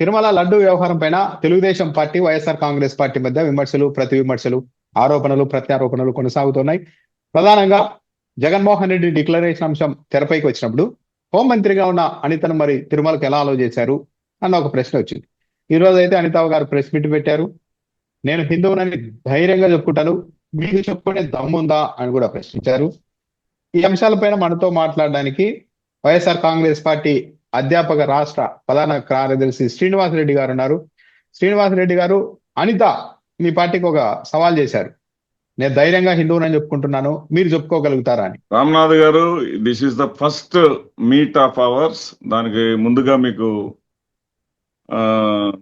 తిరుమల లడ్డు వ్యవహారం పైన Telugu Desam party YSR Congress party మధ్య విమర్శలు ప్రతి విమర్శలు ఆరోపణలు ప్రత్యారోపణలు కొనసాగుతున్నాయి. ప్రధానంగా జగన్మోహన్ రెడ్డి డిక్లరేషన్ అంశం తెరపైకి వచ్చినప్పుడు హోంమంత్రిగా ఉన్న అనితను మరి తిరుమలకు ఎలా అలో చేశారు అన్న ఒక ప్రశ్న వచ్చింది. ఈ రోజు అయితే అనిత గారు ప్రెస్ మీట్ పెట్టారు. నేను హిందువునని ధైర్యంగా చెప్పుకుంటాను. మీకు చెప్పుకునే దమ్ముందా అని కూడా ప్రశ్నించారు. ఈ అంశాలపైన మనతో మాట్లాడడానికి వైఎస్ఆర్ కాంగ్రెస్ పార్టీ అధ్యాపక రాష్ట్ర ప్రధాన కార్యదర్శి శ్రీనివాస్ రెడ్డి గారు ఉన్నారు. శ్రీనివాస్ రెడ్డి గారు అనిత మీ పార్టీకి ఒక సవాల్ చేశారు. నేను ధైర్యంగా హిందువునని చెప్పుకుంటున్నాను. మీరు చెప్పుకోగలుగుతారా అని. Ramnath garu this is the first meet of ours దానికి ముందుగా మీకు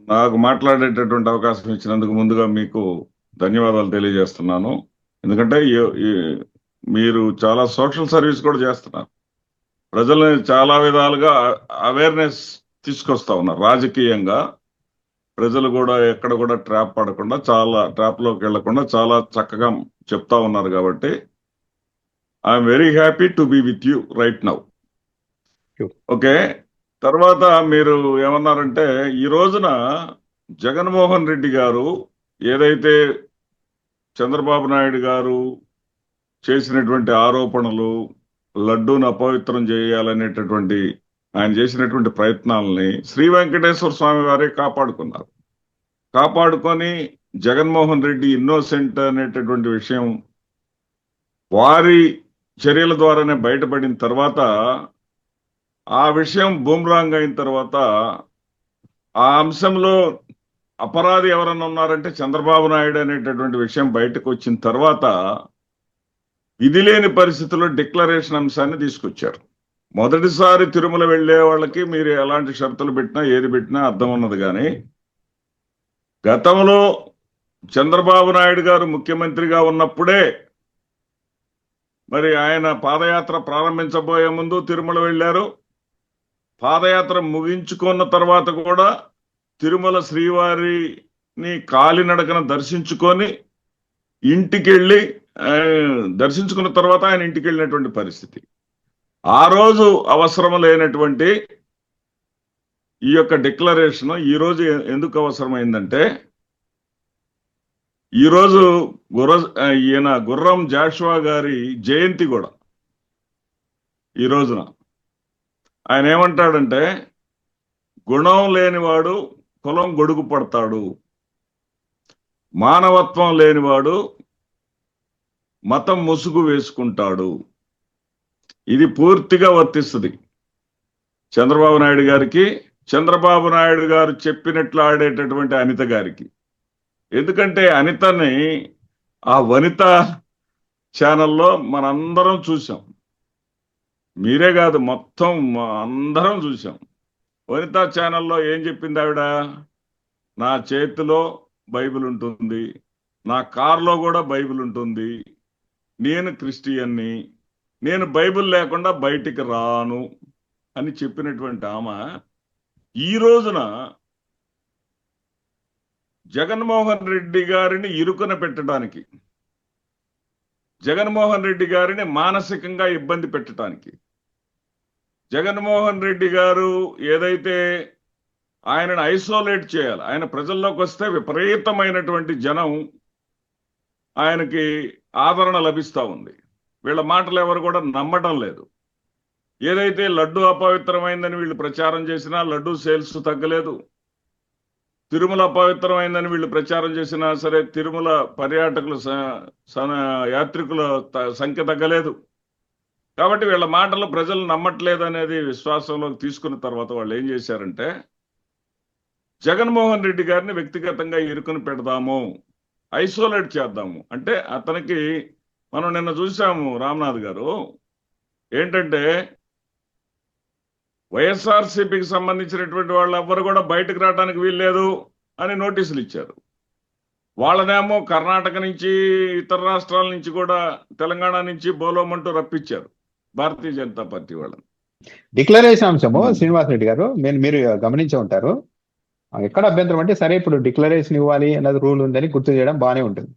నాకు మాట్లాడేటటువంటి అవకాశం ఇచ్చినందుకు ముందుగా మీకు ధన్యవాదాలు తెలియజేస్తున్నాను. ఎందుకంటే ఈ- మీరు చాలా సోషల్ సర్వీస్ కూడా చేస్తున్నారు. ప్రజల్ని చాలా విధాలుగా అవేర్నెస్ తీసుకొస్తా ఉన్నారు. రాజకీయంగా ప్రజలు కూడా ఎక్కడ కూడా ట్రాప్ పడకుండా చాలా ట్రాప్లోకి వెళ్ళకుండా చాలా చక్కగా చెప్తా ఉన్నారు కాబట్టి I'm very happy to be with you right now. Okay తర్వాత మీరు ఏమన్నారంటే ఈ రోజున జగన్మోహన్ రెడ్డి గారు ఏదైతే చంద్రబాబు నాయుడు గారు చేసినటువంటి ఆరోపణలు లడ్డూను అపవిత్రం చేయాలనేటటువంటి ఆయన చేసినటువంటి ప్రయత్నాలని శ్రీ వెంకటేశ్వర స్వామి వారే కాపాడుకున్నారు. కాపాడుకొని జగన్మోహన్ రెడ్డి ఇన్నోసెంట్ అనేటటువంటి విషయం వారి చర్యల ద్వారానే బయటపడిన తర్వాత ఆ విషయం బూమ్రాంగ్ అయిన తర్వాత ఆ అంశంలో అపరాధి ఎవరన్నా ఉన్నారంటే చంద్రబాబు నాయుడు అనేటటువంటి విషయం బయటకు వచ్చిన తర్వాత విధి లేని పరిస్థితుల్లో డిక్లరేషన్ అంశాన్ని తీసుకొచ్చారు. మొదటిసారి తిరుమల వెళ్ళే వాళ్ళకి మీరు ఎలాంటి షరతులు పెట్టినా ఏది పెట్టినా అర్థం ఉన్నది కానీ గతంలో చంద్రబాబు నాయుడు గారు ముఖ్యమంత్రిగా ఉన్నప్పుడే మరి ఆయన పాదయాత్ర ప్రారంభించబోయే ముందు తిరుమల వెళ్ళారు. పాదయాత్ర ముగించుకున్న తర్వాత కూడా తిరుమల శ్రీవారిని కాలినడకన దర్శించుకొని ఇంటికి వెళ్ళి దర్శించుకున్న తర్వాత ఆయన ఇంటికి వెళ్ళినటువంటి పరిస్థితి. ఆ రోజు అవసరం లేనటువంటి ఈ యొక్క డిక్లరేషన్ ఈ రోజు ఎందుకు అవసరమైందంటే ఈ రోజు గుర్ర ఈయన గుర్రం జాషువా గారి జయంతి కూడా ఈ రోజున. ఆయన ఏమంటాడంటే గుణం లేనివాడు కులం గొడుగు పడతాడు. మానవత్వం లేనివాడు మతం ముసుగు వేసుకుంటాడు. ఇది పూర్తిగా వర్తిస్తుంది. చంద్రబాబు నాయుడు గారికి చంద్రబాబు నాయుడు గారు చెప్పినట్లు ఆడేటటువంటి అనిత గారికి. ఎందుకంటే అనితని ఆ వనిత ఛానల్లో మనందరం చూసాం మీరే కాదు మొత్తం అందరం చూసాం వనిత ఛానల్లో ఏం చెప్పింది ఆవిడ? నా చేతిలో బైబిల్ ఉంటుంది నా కార్లో కూడా బైబిల్ ఉంటుంది నేను క్రిస్టియన్ని నేను బైబిల్ లేకుండా బయటికి రాను అని చెప్పినటువంటి ఆమె ఈ రోజున జగన్మోహన్ రెడ్డి గారిని ఇరుకున పెట్టడానికి జగన్మోహన్ రెడ్డి గారిని మానసికంగా ఇబ్బంది పెట్టడానికి జగన్మోహన్ రెడ్డి గారు ఏదైతే ఆయనను ఐసోలేట్ చేయాలి ఆయన ప్రజల్లోకి వస్తే విపరీతమైనటువంటి జనం ఆయనకి ఆదరణ లభిస్తా ఉంది. వీళ్ళ మాటలు ఎవరు కూడా నమ్మటం లేదు. ఏదైతే లడ్డు అపవిత్రమైందని వీళ్ళు ప్రచారం చేసినా లడ్డు సేల్స్ తగ్గలేదు. తిరుమల అపవిత్రమైందని వీళ్ళు ప్రచారం చేసినా సరే తిరుమల పర్యాటకుల స- యాత్రికుల త- సంఖ్య తగ్గలేదు. కాబట్టి వీళ్ళ మాటలు ప్రజలు నమ్మట్లేదు అనేది విశ్వాసంలోకి తీసుకున్న తర్వాత వాళ్ళు ఏం చేశారంటే జగన్మోహన్ రెడ్డి గారిని వ్యక్తిగతంగా ఇరుకుని పెడదాము. ఐసోలేట్ చేద్దాము. అంటే అతనికి మనం నిన్న చూసాము రామ్నాథ్ గారు ఏంటంటే వైఎస్ఆర్సీపీకి సంబంధించినటువంటి వాళ్ళు ఎవ్వరు కూడా బయటకు రావడానికి వీల్లేదు అని నోటీసులు ఇచ్చారు. వాళ్ళనేమో కర్ణాటక నుంచి ఇతర రాష్ట్రాల నుంచి కూడా తెలంగాణ నుంచి బోలోమంటూ రప్పించారు భారతీయ జనతా పార్టీ వాళ్ళని. డిక్లరేషన్ అంశము శ్రీనివాస్ రెడ్డి గారు మీరు మీరు గమనించి ఉంటారు. ఎక్కడ అభ్యంతరం అంటే సరే ఇప్పుడు డిక్లరేషన్ ఇవ్వాలి అన్నది రూల్ ఉందని గుర్తు చేయడం బాగానే ఉంటుంది.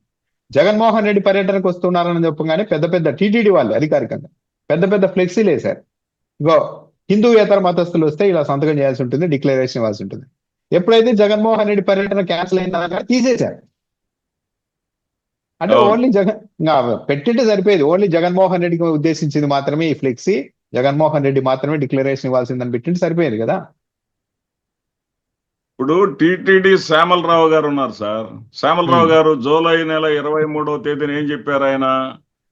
జగన్మోహన్ రెడ్డి పర్యటనకు వస్తున్నారని చెప్పగానే పెద్ద పెద్ద టీటీడీ వాళ్ళు అధికారికంగా పెద్ద పెద్ద ఫ్లెక్సీలు వేశారు. ఇగో హిందూ ఇతర మతస్థులు వస్తే ఇలా సంతకం చేయాల్సి ఉంటుంది డిక్లరేషన్ ఇవ్వాల్సి ఉంటుంది. ఎప్పుడైతే జగన్మోహన్ రెడ్డి పర్యటన క్యాన్సిల్ అయిందనగా తీసేశారు. అంటే. ఓన్లీ జగన్ పెట్టింటే సరిపోయేది. ఓన్లీ జగన్మోహన్ రెడ్డికి ఉద్దేశించింది మాత్రమే ఈ ఫ్లెక్సీ జగన్మోహన్ రెడ్డి మాత్రమే డిక్లరేషన్ ఇవ్వాల్సిందని పెట్టింటే సరిపోయేది కదా. ఇప్పుడు టిటిడి శ్యామలరావు గారు ఉన్నారు sir. Shyamala Rao Hmm. Garu July నెల ఇరవై మూడవ తేదీన ఏం చెప్పారు ఆయన?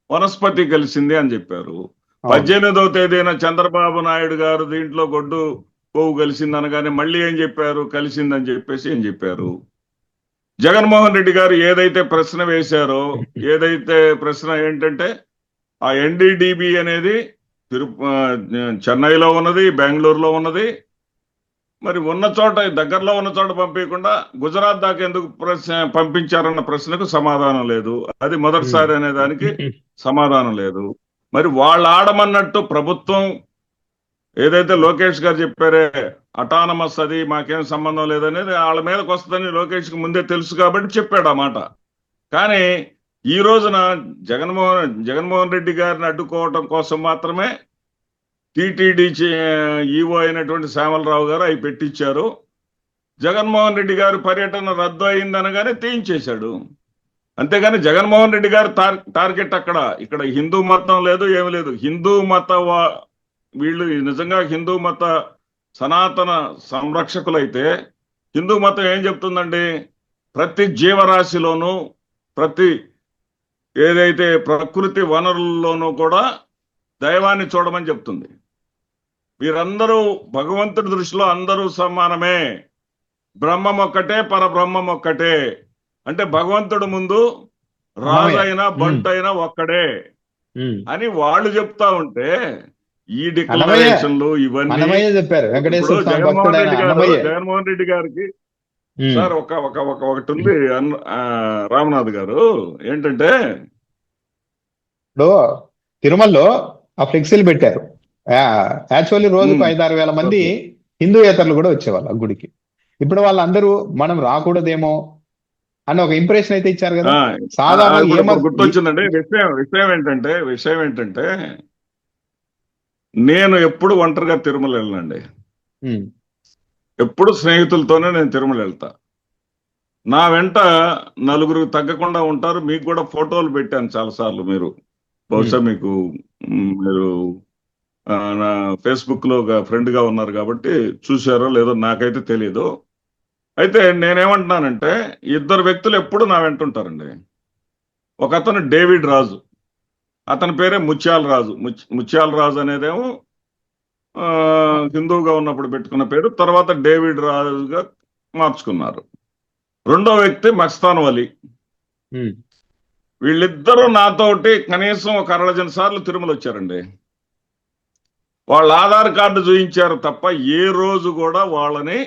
వనస్పతి కలిసింది అని చెప్పారు. పద్దెనిమిదవ తేదీన చంద్రబాబు నాయుడు గారు దీంట్లో గొడ్డు పోవు కలిసింది అనగానే మళ్ళీ ఏం చెప్పారు? కలిసిందని చెప్పేసి ఏం చెప్పారు? జగన్మోహన్ రెడ్డి గారు ఏదైతే ప్రశ్న వేశారో ఏదైతే ప్రశ్న ఏంటంటే ఆ ఎన్డీడీబీ అనేది తిరు చెన్నైలో ఉన్నది బెంగళూరులో ఉన్నది మరి ఉన్న చోట దగ్గరలో ఉన్న చోట పంపించకుండా గుజరాత్ దాకా ఎందుకు ప్రశ్న పంపించారన్న ప్రశ్నకు సమాధానం లేదు. అది మొదటిసారి అనే దానికి సమాధానం లేదు. మరి వాళ్ళు ఆడమన్నట్టు ప్రభుత్వం ఏదైతే లోకేష్ గారు చెప్పారే అటానమస్ అది మాకేం సంబంధం లేదనేది వాళ్ళ మీదకి వస్తుందని లోకేష్కి ముందే తెలుసు కాబట్టి చెప్పాడు ఆ మాట. కానీ ఈ రోజున జగన్మోహన్ జగన్మోహన్ రెడ్డి గారిని అడ్డుకోవటం కోసం మాత్రమే టిటిడి ఈఓ అయినటువంటి శ్యామలరావు గారు అవి పెట్టించారు జగన్మోహన్ రెడ్డి గారు పర్యటన రద్దు అయిందనగానే తీయించేశాడు. అంతేగాని జగన్మోహన్ రెడ్డి గారు టార్ టార్గెట్ అక్కడ. ఇక్కడ హిందూ మతం లేదు ఏమి లేదు. హిందూ మత వీళ్ళు నిజంగా హిందూ మత సనాతన సంరక్షకులైతే హిందూ మతం ఏం చెప్తుందండి? ప్రతి జీవరాశిలోనూ ప్రతి ఏదైతే ప్రకృతి వనరుల్లోనూ కూడా దైవాన్ని చూడమని చెప్తుంది. వీరందరూ భగవంతుడి దృష్టిలో అందరూ సమానమే. బ్రహ్మం ఒక్కటే పరబ్రహ్మం ఒక్కటే. అంటే భగవంతుడు ముందు రాజు అయినా బంటు అయినా ఒక్కడే. అని వాళ్ళు చెప్తా ఉంటే ఈ డిక్లరేషన్లు ఇవన్నీ జగన్మోహన్ రెడ్డి గారు జగన్మోహన్ రెడ్డి గారికి. సార్ ఒక ఒక ఒక ఒకటి ఉంది. రామనాథ్ గారు ఏంటంటే తిరుమలలో ఆ ఫ్లెక్సీలు పెట్టారు. యాక్చువల్లీ రోజుకు ఉమ్. ఐదారు వేల మంది హిందూయేతరులు కూడా వచ్చేవాళ్ళు ఆ గుడికి. ఇప్పుడు వాళ్ళందరూ మనం రాకూడదేమో అని ఒక ఇంప్రెషన్ అయితే ఇచ్చారు కదా. సాధారణ గుర్తొచ్చిందండి. విషయం విషయం ఏంటంటే విషయం ఏంటంటే నేను ఎప్పుడు ఒంటరిగా తిరుమల వెళ్ళనండి. ఉమ్, ఎప్పుడు స్నేహితులతోనే నేను తిరుమల వెళ్తా. నా వెంట నలుగురు తగ్గకుండా ఉంటారు. మీకు కూడా ఫోటోలు పెట్టాను చాలాసార్లు మీరు. బహుశా మీకు మ్, మీరు నా ఫేస్బుక్లో ఒక ఫ్రెండ్గా ఉన్నారు కాబట్టి చూశారో లేదో నాకైతే తెలియదు అయితే నేనేమంటున్నానంటే ఇద్దరు వ్యక్తులు ఎప్పుడు నా వెంట ఉంటారండి. ఒక అతను డేవిడ్ రాజు అతని పేరే ముత్యాల రాజు. ముత్యాల రాజు అనేదేమో హిందువుగా ఉన్నప్పుడు పెట్టుకున్న పేరు తర్వాత డేవిడ్ రాజుగా మార్చుకున్నారు. రెండో వ్యక్తి మస్తాన్ వలి. వీళ్ళిద్దరూ నాతోటి కనీసం ఒక అరడజన సార్లు తిరుమల వచ్చారండి వాళ్ళ ఆధార్ కార్డు చూపించారు తప్ప ఏ రోజు కూడా వాళ్ళని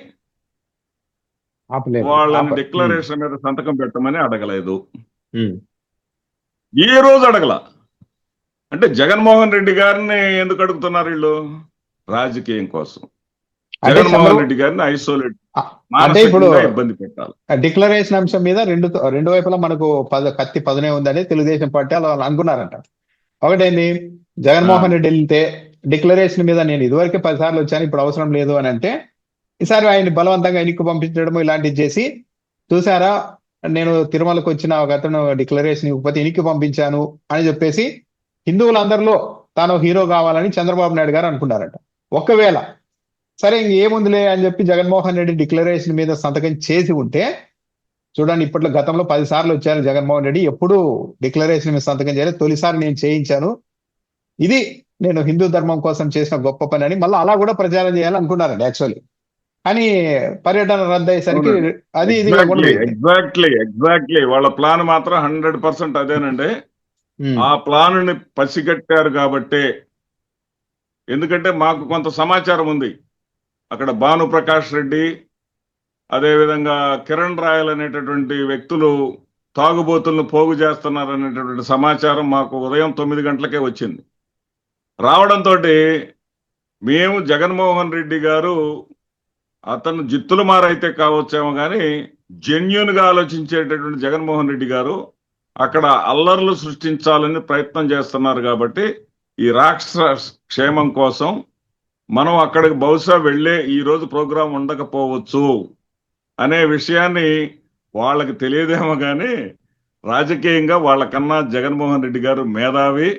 వాళ్ళని డిక్లరేషన్ మీద సంతకం పెట్టమని అడగలేదు. ఏ రోజు అడగల? అంటే జగన్మోహన్ రెడ్డి గారిని ఎందుకు అడుగుతున్నారు వీళ్ళు? రాజకీయం కోసం. జగన్మోహన్ రెడ్డి గారిని ఐసోలేట్ అంటే ఇప్పుడు ఇబ్బంది పెట్టాలి. డిక్లరేషన్ అంశం మీద రెండు రెండు వైపులా మనకు పద కత్తి పదునే ఉందని తెలుగుదేశం పార్టీ అలా అనుకున్నారంట. ఒకటేంది? జగన్మోహన్ రెడ్డి వెళ్తే డిక్లరేషన్ మీద నేను ఇదివరకే పదిసార్లు వచ్చాను ఇప్పుడు అవసరం లేదు అని అంటే ఈసారి ఆయన బలవంతంగా ఎన్నిక పంపించడం ఇలాంటివి చేసి చూసారా నేను తిరుమలకు వచ్చిన ఒక అతను డిక్లరేషన్ ఇవ్వకపోతే ఎన్నిక పంపించాను అని చెప్పేసి హిందువులందరిలో తాను హీరో కావాలని చంద్రబాబు నాయుడు గారు అనుకున్నారట. ఒకవేళ సరే ఇంకేముందిలే అని చెప్పి జగన్మోహన్ రెడ్డి డిక్లరేషన్ మీద సంతకం చేసి ఉంటే చూడండి ఇప్పట్లో గతంలో పది సార్లు వచ్చారు జగన్మోహన్ రెడ్డి ఎప్పుడు డిక్లరేషన్ మీద సంతకం చేయలేదు తొలిసారి నేను చేయించాను. ఇది నేను హిందూ ధర్మం కోసం చేసిన గొప్ప పని అని మళ్ళీ అలా కూడా ప్రచారం చేయాలనుకున్నారండి యాక్చువల్లీ కానీ పర్యటన రద్దు అయ్యేసరికి అది ఇది. ఎగ్జాక్ట్లీ ఎగ్జాక్ట్లీ వాళ్ళ ప్లాన్ మాత్రం హండ్రెడ్ పర్సెంట్ అదేనండి. ఆ ప్లాన్ని పసిగట్టారు కాబట్టే ఎందుకంటే మాకు కొంత సమాచారం ఉంది. అక్కడ భాను ప్రకాష్ రెడ్డి అదేవిధంగా కిరణ్ రాయల్ అనేటటువంటి వ్యక్తులు తాగుబోతులను పోగు చేస్తున్నారు అనేటటువంటి సమాచారం మాకు ఉదయం తొమ్మిది గంటలకే వచ్చింది. రావడంతో మేము జగన్మోహన్ రెడ్డి గారు అతను జిత్తులు మారైతే కావచ్చేమో కానీ జెన్యున్గా ఆలోచించేటటువంటి జగన్మోహన్ రెడ్డి గారు అక్కడ అల్లర్లు సృష్టించాలని ప్రయత్నం చేస్తున్నారు కాబట్టి ఈ రాష్ట్ర క్షేమం కోసం మనం అక్కడికి బహుశా వెళ్ళే ఈరోజు ప్రోగ్రాం ఉండకపోవచ్చు అనే విషయాన్ని వాళ్ళకి తెలియదేమో కానీ రాజకీయంగా వాళ్ళకన్నా జగన్మోహన్ రెడ్డి గారు మేధావి.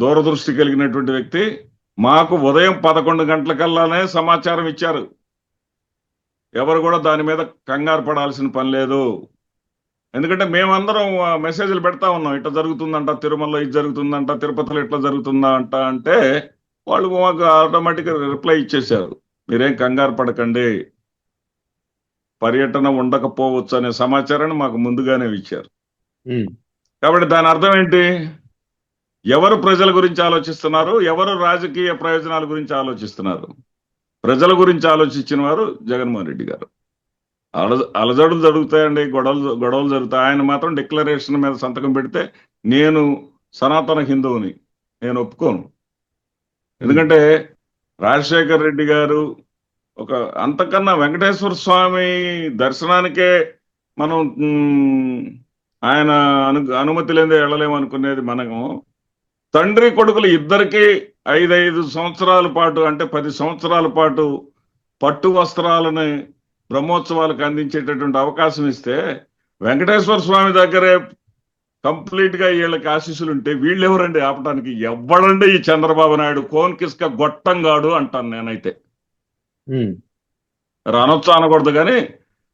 దూరదృష్టి కలిగినటువంటి వ్యక్తి మాకు ఉదయం పదకొండు గంటలకల్లానే సమాచారం ఇచ్చారు. ఎవరు కూడా దాని మీద కంగారు పడాల్సిన పని లేదు. ఎందుకంటే మేమందరం మెసేజ్లు పెడతా ఉన్నాం. ఇట్లా జరుగుతుందంట తిరుమలలో ఇది జరుగుతుందంట తిరుపతిలో ఇట్లా జరుగుతుందా అంట అంటే వాళ్ళు మాకు ఆటోమేటిక్గా రిప్లై ఇచ్చేశారు. మీరేం కంగారు పడకండి. పర్యటన ఉండకపోవచ్చు అనే సమాచారాన్ని మాకు ముందుగానే ఇచ్చారు. కాబట్టి దాని అర్థం ఏంటి? ఎవరు ప్రజల గురించి ఆలోచిస్తున్నారు? ఎవరు రాజకీయ ప్రయోజనాల గురించి ఆలోచిస్తున్నారు? ప్రజల గురించి ఆలోచించిన వారు జగన్మోహన్ రెడ్డి గారు. అల అలజడులు జరుగుతాయండి గొడవలు గొడవలు జరుగుతాయి. ఆయన మాత్రం డిక్లరేషన్ మీద సంతకం పెడితే నేను సనాతన హిందువుని నేను ఒప్పుకోను. ఎందుకంటే రాజశేఖర్ రెడ్డి గారు ఒక అంతకన్నా వెంకటేశ్వర స్వామి దర్శనానికే మనం ఆయన అను అనుమతి లేదే వెళ్ళలేము అనుకునేది మనము. తండ్రి కొడుకులు ఇద్దరికి ఐదైదు సంవత్సరాల పాటు అంటే పది సంవత్సరాల పాటు పట్టు వస్త్రాలని బ్రహ్మోత్సవాలకు అందించేటటువంటి అవకాశం ఇస్తే వెంకటేశ్వర స్వామి దగ్గరే కంప్లీట్గా వీళ్ళకి ఆశీస్సులు ఉంటే వీళ్ళు ఎవరండి ఆపడానికి ఎవ్వడండి ఈ చంద్రబాబు నాయుడు కోన్ కిస్క గొట్టంగాడు అంటాను నేనైతే. అనొచ్చు అనకూడదు కానీ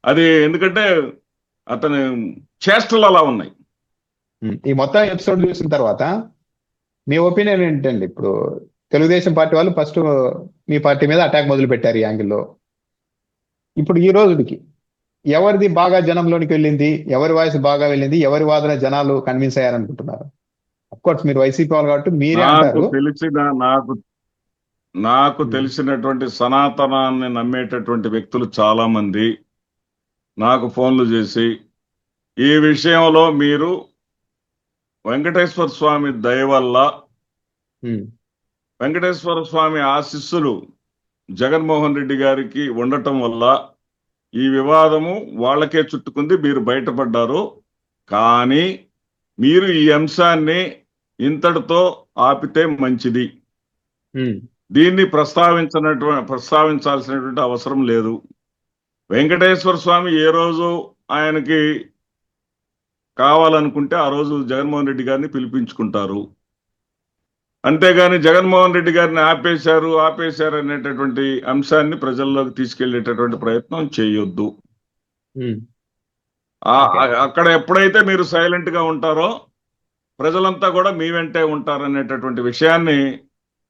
అది ఎందుకంటే అతని చేష్టలు అలా ఉన్నాయి. ఈ మొత్తం ఎపిసోడ్ చూసిన తర్వాత మీ ఒపీనియన్ ఏంటండి? ఇప్పుడు తెలుగుదేశం పార్టీ వాళ్ళు ఫస్ట్ మీ పార్టీ మీద అటాక్ మొదలు పెట్టారు ఈ యాంగిల్లో. ఇప్పుడు ఈ రోజుకి ఎవరిది బాగా జనంలోనికి వెళ్ళింది? ఎవరి వాయిస్ బాగా వెళ్ళింది? ఎవరి వాదన జనాలు కన్విన్స్ అయ్యారనుకుంటున్నారు? కోర్స్ మీరు వైసీపీ వాళ్ళు కాబట్టి మీరే అంటారు. తెలిసిన నాకు నాకు తెలిసినటువంటి సనాతనాన్ని నమ్మేటటువంటి వ్యక్తులు చాలా మంది నాకు ఫోన్లు చేసి ఈ విషయంలో మీరు వెంకటేశ్వర స్వామి దయ వల్ల వెంకటేశ్వర స్వామి ఆశీస్సులు జగన్మోహన్ రెడ్డి గారికి ఉండటం వల్ల ఈ వివాదము వాళ్ళకే చుట్టుకుంది మీరు బయటపడ్డారు. కానీ మీరు ఈ అంశాన్ని ఇంతటితో ఆపితే మంచిది. దీన్ని ప్రస్తావించినటువంటి ప్రస్తావించాల్సినటువంటి అవసరం లేదు. వెంకటేశ్వర స్వామి ఏ రోజు ఆయనకి కావాలనుకుంటే ఆ రోజు జగన్మోహన్ రెడ్డి గారిని పిలిపించుకుంటారు. అంతేగాని జగన్మోహన్ రెడ్డి గారిని ఆపేశారు ఆపేశారు అనేటటువంటి అంశాన్ని ప్రజల్లోకి తీసుకెళ్ళేటటువంటి ప్రయత్నం చేయొద్దు. అక్కడ ఎప్పుడైతే మీరు సైలెంట్గా ఉంటారో ప్రజలంతా కూడా మీ వెంటే ఉంటారనేటటువంటి విషయాన్ని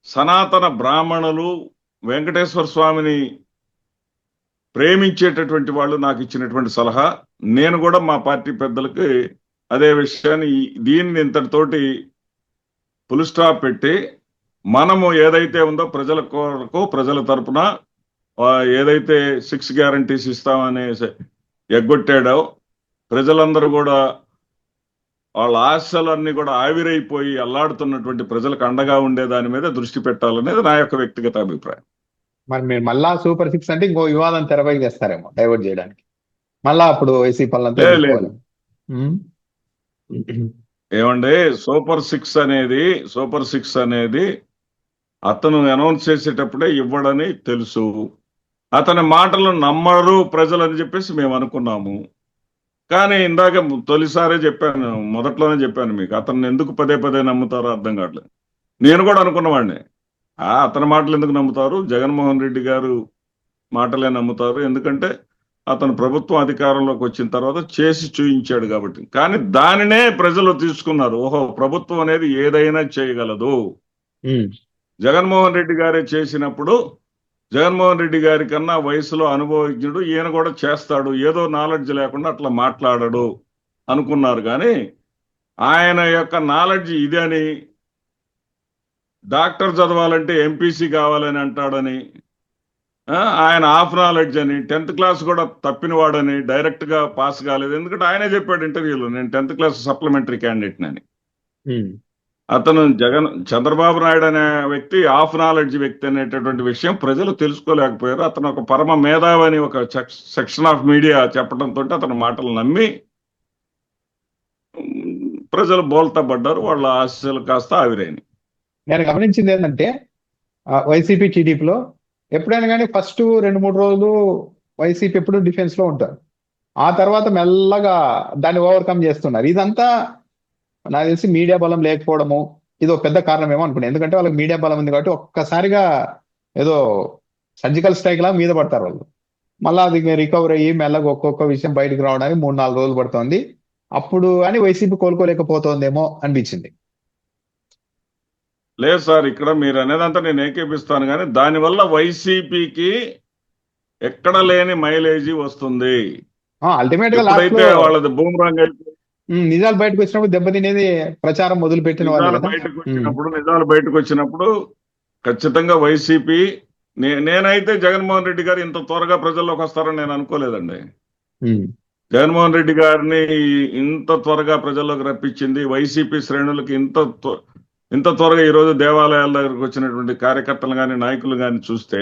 సనాతన బ్రాహ్మణులు వెంకటేశ్వర స్వామిని ప్రేమించేటటువంటి వాళ్ళు నాకు ఇచ్చినటువంటి సలహా. నేను కూడా మా పార్టీ పెద్దలకి అదే విషయాన్ని దీన్ని ఇంతటితోటి ఫుల్ స్టాప్ పెట్టి మనము ఏదైతే ఉందో ప్రజల కొరకు ప్రజల తరపున ఏదైతే సిక్స్ గ్యారంటీస్ ఇస్తామని ఎగ్గొట్టాడో ప్రజలందరూ కూడా వాళ్ళ ఆశలన్నీ కూడా ఆవిరైపోయి అల్లాడుతున్నటువంటి ప్రజలకు అండగా ఉండే దాని మీద దృష్టి పెట్టాలనేది నా యొక్క వ్యక్తిగత అభిప్రాయం. మరి మీరు మళ్ళా సూపర్ సిక్స్ అంటే ఇంకో వివాదం తెరపైకి తెస్తారేమో డైవర్ట్ చేయడానికి. మళ్ళా అప్పుడు ఎదుర్కోవాలి. ఉమ్, ఏమండి సూపర్ సిక్స్ అనేది సూపర్ సిక్స్ అనేది అతను అనౌన్స్ చేసేటప్పుడే ఇవ్వడని తెలుసు. అతని మాటలు నమ్మరు ప్రజలు అని చెప్పేసి మేము అనుకున్నాము. కానీ ఇందాక తొలిసారే చెప్పాను మొదట్లోనే చెప్పాను మీకు అతన్ని ఎందుకు పదే పదే నమ్ముతారో అర్థం కావట్లేదు. నేను కూడా అనుకున్నవాడిని. అతని మాటలు ఎందుకు నమ్ముతారు? జగన్మోహన్ రెడ్డి గారు మాటలే నమ్ముతారు. ఎందుకంటే అతను ప్రభుత్వం అధికారంలోకి వచ్చిన తర్వాత చేసి చూయించాడు కాబట్టి. కానీ దానినే ప్రజలు తీసుకున్నారు. ఓహో ప్రభుత్వం అనేది ఏదైనా చేయగలదు. జగన్మోహన్ రెడ్డి గారే చేసినప్పుడు జగన్మోహన్ రెడ్డి గారి కన్నా వయసులో అనుభవజ్ఞుడు ఈయన కూడా చేస్తాడు. ఏదో నాలెడ్జ్ లేకుండా అట్లా మాట్లాడడు అనుకున్నారు. కానీ ఆయన యొక్క నాలెడ్జ్ ఇదని డాక్టర్ చదవాలంటే ఎంపీసీ కావాలని అంటాడని ఆ, ఆయన హాఫ్ నాలెడ్జ్ అని టెన్త్ క్లాస్ కూడా తప్పినవాడని డైరెక్ట్గా పాస్ కాలేదు. ఎందుకంటే ఆయనే చెప్పాడు ఇంటర్వ్యూలో నేను టెన్త్ క్లాస్ సప్లిమెంటరీ క్యాండిడేట్ అని. అతను జగన్ చంద్రబాబు నాయుడు అనే వ్యక్తి హాఫ్ నాలెడ్జ్ వ్యక్తి అనేటటువంటి విషయం ప్రజలు తెలుసుకోలేకపోయారు. అతను ఒక పరమ మేధావి అని ఒక సెక్షన్ ఆఫ్ మీడియా చెప్పడంతో అతని మాటలు నమ్మి ప్రజలు బోల్తా పడ్డారు వాళ్ళ ఆశలు కాస్త ఆవిరైనాయి నేను గమనించింది ఏంటంటే వైసీపీ టీడీపీలో ఎప్పుడైనా కానీ ఫస్ట్ రెండు మూడు రోజులు వైసీపీ ఎప్పుడు డిఫెన్స్లో ఉంటారు. ఆ తర్వాత మెల్లగా దాన్ని ఓవర్కమ్ చేస్తున్నారు. ఇదంతా నాకు తెలిసి మీడియా బలం లేకపోవడము ఇది ఒక పెద్ద కారణం ఏమో అనుకున్నాను ఎందుకంటే వాళ్ళకి మీడియా బలం ఉంది కాబట్టి ఒక్కసారిగా ఏదో సర్జికల్ స్ట్రైక్ లా మీద పడతారు వాళ్ళు. మళ్ళీ అది రికవర్ అయ్యి మెల్లగా ఒక్కొక్క విషయం బయటకు రావడానికి మూడు నాలుగు రోజులు పడుతోంది. అప్పుడు అని వైసీపీ కోలుకోలేకపోతోందేమో అనిపించింది. లేదు సార్ ఇక్కడ మీరు అనేదంతా నేను ఏకీపిస్తాను కానీ దానివల్ల వైసీపీకి ఎక్కడ లేని మైలేజీ వస్తుంది. అల్టిమేట్గా ఎప్పుడైతే వాళ్ళది బూమరాంగ్ నిజాలు బయటకు వచ్చినప్పుడు దెబ్బతినేది ప్రచారం మొదలు పెట్టిన వాళ్ళు బయటకు వచ్చినప్పుడు నిజాలు బయటకు వచ్చినప్పుడు ఖచ్చితంగా వైసీపీ నేనైతే జగన్మోహన్ రెడ్డి గారు ఇంత త్వరగా ప్రజల్లోకి వస్తారని నేను అనుకోలేదండి. జగన్మోహన్ రెడ్డి గారిని ఇంత త్వరగా ప్రజల్లోకి రప్పించింది వైసీపీ శ్రేణులకి ఇంత ఇంత త్వరగా ఈ రోజు దేవాలయాల దగ్గరకు వచ్చినటువంటి కార్యకర్తలు కానీ నాయకులు కానీ చూస్తే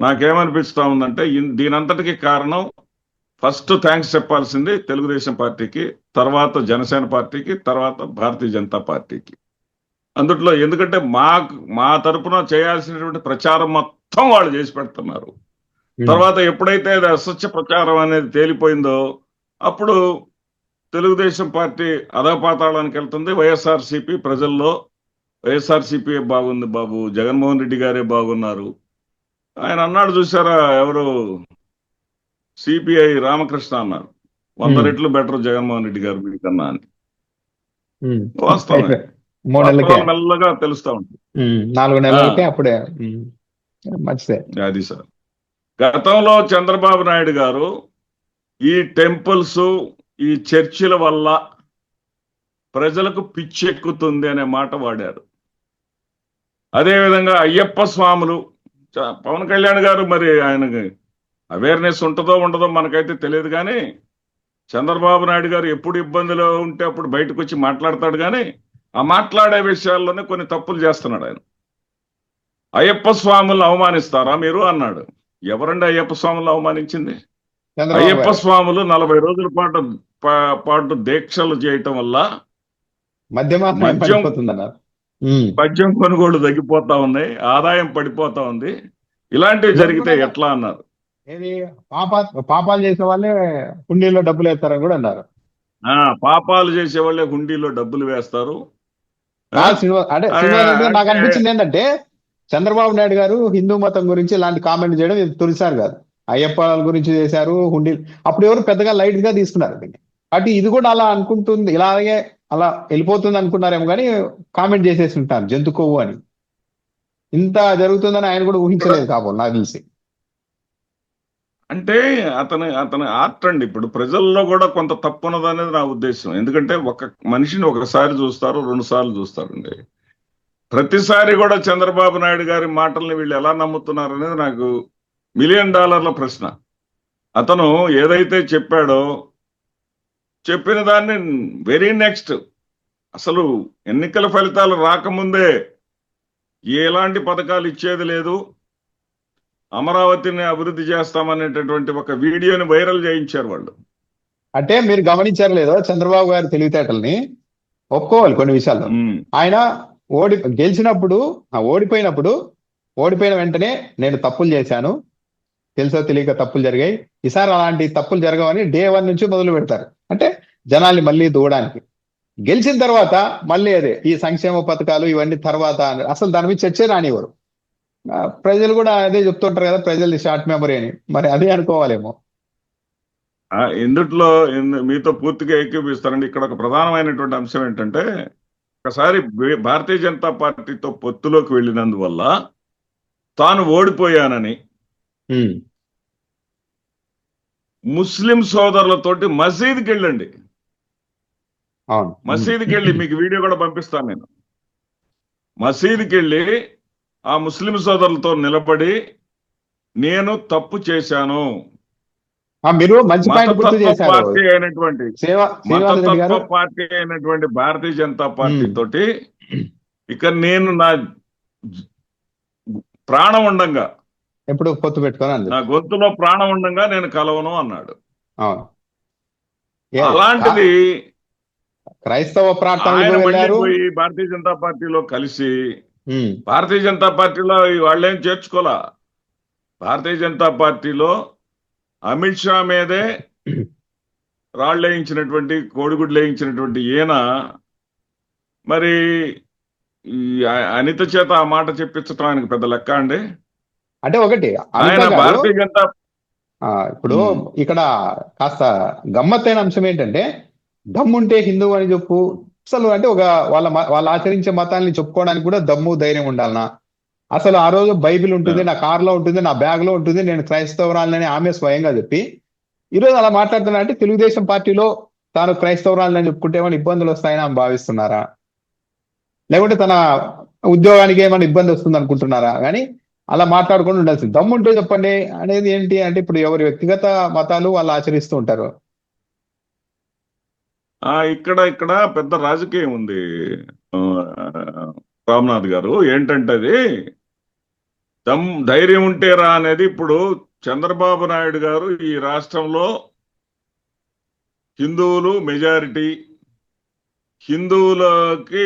నాకేమనిపిస్తా ఉందంటే దీనంతటికి కారణం ఫస్ట్ థ్యాంక్స్ చెప్పాల్సింది తెలుగుదేశం పార్టీకి తర్వాత జనసేన పార్టీకి తర్వాత భారతీయ జనతా పార్టీకి అందుట్లో ఎందుకంటే మా మా తరపున చేయాల్సినటువంటి ప్రచారం మొత్తం వాళ్ళు చేసి పెడుతున్నారు. తర్వాత ఎప్పుడైతే అది అసత్య ప్రచారం అనేది తేలిపోయిందో అప్పుడు తెలుగుదేశం పార్టీ అధపాతాళానికి వెళ్తుంది వైఎస్ఆర్సీపీ ప్రజల్లో వైఎస్ఆర్సీపీ బాగుంది బాబు? జగన్మోహన్ రెడ్డి గారే బాగున్నారు. ఆయన అన్నాడు చూసారా ఎవరు? సిపిఐ రామకృష్ణ అన్నారు. వంద. రెట్లు బెటర్ జగన్మోహన్ రెడ్డి గారు మీకన్నా అని. వాస్తవమే. మెల్లగా తెలుస్తా ఉంటుంది. ఉమ్, నాలుగు నెలలకే అప్పుడే. ఉమ్, మంచిదే. అది సార్. గతంలో చంద్రబాబు నాయుడు గారు ఈ టెంపుల్స్ ఈ చర్చిల వల్ల ప్రజలకు పిచ్చెక్కుతుంది అనే మాట వాడారు. అదేవిధంగా అయ్యప్ప స్వాములు పవన్ కళ్యాణ్ గారు మరి ఆయనకి అవేర్నెస్ ఉంటుందో ఉండదో మనకైతే తెలియదు కానీ చంద్రబాబు నాయుడు గారు ఎప్పుడు ఇబ్బందిలో ఉంటే అప్పుడు బయటకు వచ్చి మాట్లాడతాడు కానీ ఆ మాట్లాడే విషయాల్లోనే కొన్ని తప్పులు చేస్తున్నాడు ఆయన. అయ్యప్ప స్వాములను అవమానిస్తారా మీరు? అన్నాడు. ఎవరండి అయ్యప్ప స్వాములను అవమానించింది? అయ్యప్ప. స్వాములు నలభై రోజుల పాటు పాటు దీక్షలు చేయటం వల్ల మద్యం- మద్యం కొనుగోలు తగ్గిపోతా ఉన్నాయి ఆదాయం పడిపోతా ఉంది. ఇలాంటివి జరిగితే ఎట్లా అన్నారు? ఏది? పాప పాపాలు చేసే వాళ్ళే హుండీలో డబ్బులు వేస్తారని కూడా అన్నారు. ఆ పాపాలు చేసే వాళ్ళే హుండీలో డబ్బులు వేస్తారు. అంటే నాకు అనిపించింది ఏంటంటే చంద్రబాబు నాయుడు గారు హిందూ మతం గురించి ఇలాంటి కామెంట్ చేయడం ఇది తొలిసారి కాదు. అయ్యప్ప గురించి చేశారు హుండీ అప్పుడు ఎవరు పెద్దగా లైట్గా తీసుకున్నారు దీన్ని. అటు ఇది కూడా అలా అనుకుంటుంది ఇలాగే అలా వెళ్ళిపోతుంది అనుకున్నారేమో కానీ కామెంట్ చేసేసి ఉంటారు జంతుకోవు అని. ఇంత జరుగుతుందని ఆయన కూడా ఊహించలేదు కాబోలు నాకు తెలిసి. అంటే అతని అతని ఆర్ట్ అండి. ఇప్పుడు ప్రజల్లో కూడా కొంత తప్పు ఉన్నది అనేది నా ఉద్దేశం. ఎందుకంటే ఒక మనిషిని ఒకసారి చూస్తారు రెండు సార్లు చూస్తారండి. ప్రతిసారి కూడా చంద్రబాబు నాయుడు గారి మాటల్ని వీళ్ళు ఎలా నమ్ముతున్నారు అనేది నాకు మిలియన్ డాలర్ల ప్రశ్న. అతను ఏదైతే చెప్పాడో చెప్పిన దాన్ని వెరీ నెక్స్ట్. అసలు ఎన్నికల ఫలితాలు రాకముందే ఎలాంటి పథకాలు ఇచ్చేది లేదు. అమరావతిని అభివృద్ధి చేస్తామనేటటువంటి ఒక వీడియోని వైరల్ చేయించారు వాళ్ళు. అంటే మీరు గమనించారు లేదో చంద్రబాబు గారి తెలివితేటల్ని ఒప్పుకోవాలి కొన్ని విషయాల్లో. ఉమ్, ఆయన ఓడి గెలిచినప్పుడు ఓడిపోయినప్పుడు ఓడిపోయిన వెంటనే నేను తప్పులు చేశాను. తెలుసో తెలియక తప్పులు జరిగాయి. ఈసారి అలాంటి తప్పులు జరగవని డే వన్ నుంచి మొదలు పెడతారు అంటే జనాల్ని మళ్ళీ దూవడానికి గెలిచిన తర్వాత మళ్ళీ అదే ఈ సంక్షేమ పథకాలు ఇవన్నీ తర్వాత అసలు దాని మీద చర్చే రానివ్వరు. ప్రజలు కూడా అదే చెప్తుంటారు కదా ప్రజలు షార్ట్ మెమరీ అని. మరి అదే అనుకోవాలేమో. ఆ, ఇందుట్లో ఇందు- మీతో పూర్తిగా ఏకీపిస్తారండి ఇక్కడ ఒక ప్రధానమైనటువంటి అంశం ఏంటంటే ఒకసారి భారతీయ జనతా పార్టీతో పొత్తులోకి వెళ్ళినందువల్ల తాను ఓడిపోయానని ముస్లిం సోదరులతోటి మసీదుకి వెళ్ళండి. మసీదుకి వెళ్ళి మీకు వీడియో కూడా పంపిస్తాను నేను. మసీదుకి వెళ్ళి ఆ ముస్లిం సోదరులతో నిలబడి నేను తప్పు చేశాను. మీరు మంచి పార్టీ అయినటువంటి మతతత్వ పార్టీ అయినటువంటి భారతీయ జనతా పార్టీ. తోటి ఇక నేను నా ప్రాణం ఉండంగా ఎప్పుడు పొత్తు పెట్టుకొని నా గొంతులో ప్రాణం ఉండంగా నేను కలవను అన్నాడు. అవును. అలాంటిది క్రైస్తవ భారతీయ జనతా పార్టీలో కలిసి భారతీయ జనతా పార్టీలో వాళ్ళేం చేర్చుకోలా? భారతీయ జనతా పార్టీలో అమిత్ షా మీదే రాళ్ళు వేయించినటువంటి కోడిగుడ్లు వేయించినటువంటి ఈయన మరి అనిత చేత ఆ మాట చెప్పించడం ఆయనకు పెద్ద లెక్క అండి. అంటే ఒకటి భారతీయ జనతా ఇప్పుడు. ఇక్కడ కాస్త గమ్మత్తైన అంశం ఏంటంటే దమ్ముంటే హిందువు అని చెప్పు అసలు అంటే ఒక వాళ్ళ వాళ్ళు ఆచరించే మతాన్ని చెప్పుకోవడానికి కూడా దమ్ము ధైర్యం ఉండాలనా? అసలు ఆ రోజు బైబిల్ ఉంటుంది నా కారులో ఉంటుంది నా బ్యాగ్లో ఉంటుంది నేను క్రైస్తవరాలని ఆమె స్వయంగా చెప్పి ఈ రోజు అలా మాట్లాడుతున్నా అంటే తెలుగుదేశం పార్టీలో తాను క్రైస్తవరాలని చెప్పుకుంటే ఏమైనా ఇబ్బందులు వస్తాయని ఆమె భావిస్తున్నారా? లేకుంటే తన ఉద్యోగానికి ఏమైనా ఇబ్బంది వస్తుంది అనుకుంటున్నారా కానీ అలా మాట్లాడుకుంటూ ఉండాల్సింది. దమ్ముంటే చెప్పండి అనేది ఏంటి అంటే ఇప్పుడు ఎవరి వ్యక్తిగత మతాలు వాళ్ళు ఆచరిస్తూ ఉంటారు. ఆ ఇక్కడ ఇక్కడ పెద్ద రాజకీయం ఉంది. రామ్నాథ్ గారు. ఏంటంటే అది దమ్ ధైర్యం ఉంటేరా అనేది ఇప్పుడు చంద్రబాబు నాయుడు గారు ఈ రాష్ట్రంలో హిందువులు మెజారిటీ హిందువులకి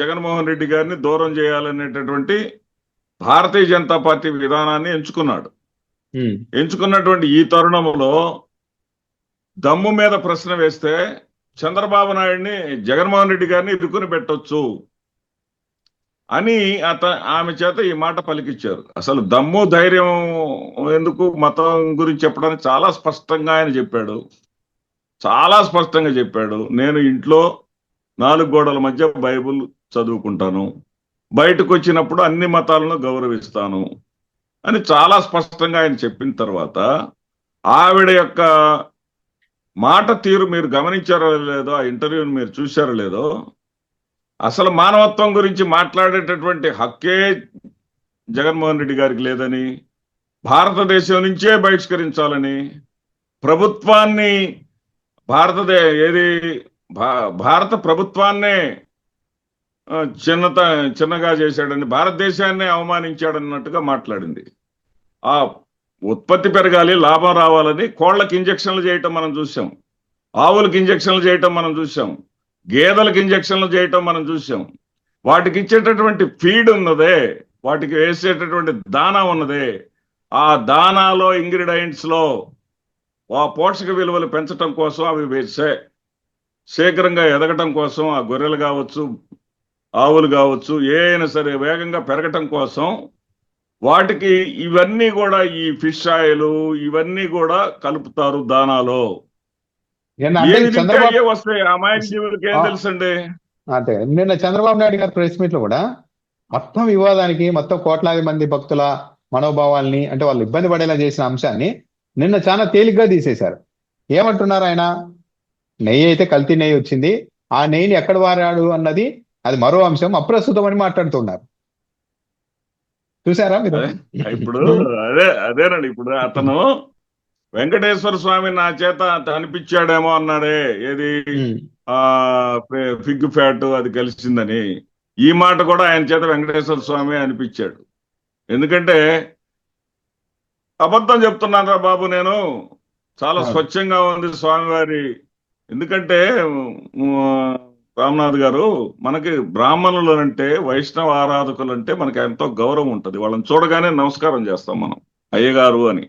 జగన్మోహన్ రెడ్డి గారిని దూరం చేయాలనేటటువంటి భారతీయ జనతా పార్టీ విధానాన్ని ఎంచుకున్నాడు. ఎంచుకున్నటువంటి ఈ తరుణంలో దమ్ము మీద ప్రశ్న వేస్తే చంద్రబాబు నాయుడిని జగన్మోహన్ రెడ్డి గారిని ఇరుకుని పెట్టొచ్చు అని అత ఆమె చేత ఈ మాట పలికిచ్చారు. అసలు దమ్ము ధైర్యం ఎందుకు మతం గురించి చెప్పడానికి చాలా స్పష్టంగా ఆయన చెప్పాడు. చాలా స్పష్టంగా చెప్పాడు. నేను ఇంట్లో నాలుగు గోడల మధ్య బైబుల్ చదువుకుంటాను. బయటకు వచ్చినప్పుడు అన్ని మతాలను గౌరవిస్తాను అని చాలా స్పష్టంగా ఆయన చెప్పిన తర్వాత ఆవిడ యొక్క మాట తీరు మీరు గమనించారో లేదో ఆ ఇంటర్వ్యూని మీరు చూశారో లేదో అసలు మానవత్వం గురించి మాట్లాడేటటువంటి హక్కే జగన్మోహన్ రెడ్డి గారికి లేదని భారతదేశం నుంచే బహిష్కరించాలని ప్రభుత్వాన్ని భారతదే ఏది భా- భారత ప్రభుత్వాన్నే చిన్నత చిన్నగా చేశాడని భారతదేశాన్ని అవమానించాడన్నట్టుగా మాట్లాడింది. ఆ ఉత్పత్తి పెరగాలి లాభం రావాలని కోళ్ళకు ఇంజక్షన్లు చేయటం మనం చూసాం ఆవులకు ఇంజక్షన్లు చేయటం మనం చూసాం గేదెలకు ఇంజక్షన్లు చేయటం మనం చూసాం వాటికి ఇచ్చేటటువంటి ఫీడ్ ఉన్నదే వాటికి వేసేటటువంటి దానా ఉన్నదే. ఆ దానాలో ఇంగ్రీడియంట్స్లో ఆ పోషక విలువలు పెంచటం కోసం అవి వేసే శీఘ్రంగా ఎదగటం కోసం ఆ గొర్రెలు కావచ్చు ఆవులు కావచ్చు ఏ అయినా సరే వేగంగా పెరగటం కోసం వాటికి ఇవన్నీ కూడా ఈ ఫిష్ ఆయిల్ ఇవన్నీ కూడా కలుపుతారు దానాలో. వస్తాయి? అమాయక జీవులకి ఏం. తెలుసండి? అంతే నిన్న చంద్రబాబు నాయుడు గారి ప్రెస్ మీట్లో కూడా మొత్తం వివాదానికి మొత్తం కోట్లాది మంది భక్తుల మనోభావాల్ని అంటే వాళ్ళు ఇబ్బంది పడేలా చేసిన అంశాన్ని నిన్న చాలా తేలిగ్గా తీసేశారు. ఏమంటున్నారు ఆయన? నెయ్యి అయితే కల్తీ నెయ్యి వచ్చింది. ఆ నెయ్యిని ఎక్కడ వారాడు అన్నది అది మరో అంశం. అప్రస్తుతం అని మాట్లాడుతున్నారు. చూసారా మీరు? ఇప్పుడు అదే అదేనండి. ఇప్పుడు అతను వెంకటేశ్వర స్వామి నా చేత అనిపించాడేమో అన్నాడే. ఏది? ఆ ఫిగ్ ఫ్యాట్ అది కలిసిందని. ఈ మాట కూడా ఆయన చేత వెంకటేశ్వర స్వామి అనిపించాడు. ఎందుకంటే అబద్ధం చెప్తున్నారా బాబు నేను. చాలా. స్వచ్ఛంగా ఉంది స్వామివారి. ఎందుకంటే రామ్నాథ్ గారు మనకి బ్రాహ్మణులు అంటే వైష్ణవ ఆరాధకులు అంటే మనకి ఎంతో గౌరవం ఉంటుంది. వాళ్ళని చూడగానే నమస్కారం చేస్తాం మనం అయ్యగారు అని.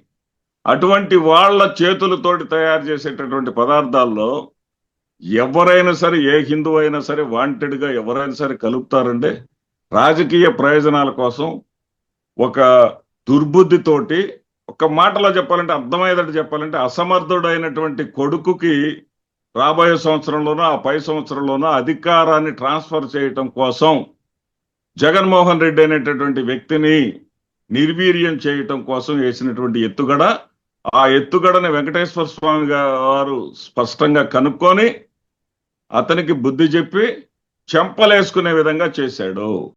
అటువంటి వాళ్ళ చేతులతోటి తయారు చేసేటటువంటి పదార్థాల్లో ఎవరైనా సరే ఏ హిందువు అయినా సరే వాంటెడ్గా ఎవరైనా సరే కలుపుతారంటే రాజకీయ ప్రయోజనాల కోసం ఒక దుర్బుద్ధితోటి ఒక మాటలో చెప్పాలంటే అర్థమయ్యేటట్టు చెప్పాలంటే అసమర్థుడైనటువంటి కొడుకుకి రాబోయే సంవత్సరంలోనూ ఆ పై సంవత్సరంలోనూ అధికారాన్ని ట్రాన్స్ఫర్ చేయటం కోసం జగన్మోహన్ రెడ్డి అనేటటువంటి వ్యక్తిని నిర్వీర్యం చేయటం కోసం వేసినటువంటి ఎత్తుగడ ఆ ఎత్తుగడని వెంకటేశ్వర స్వామి గారు స్పష్టంగా కనుక్కొని అతనికి బుద్ధి చెప్పి చెంపలేసుకునే విధంగా చేశాడు.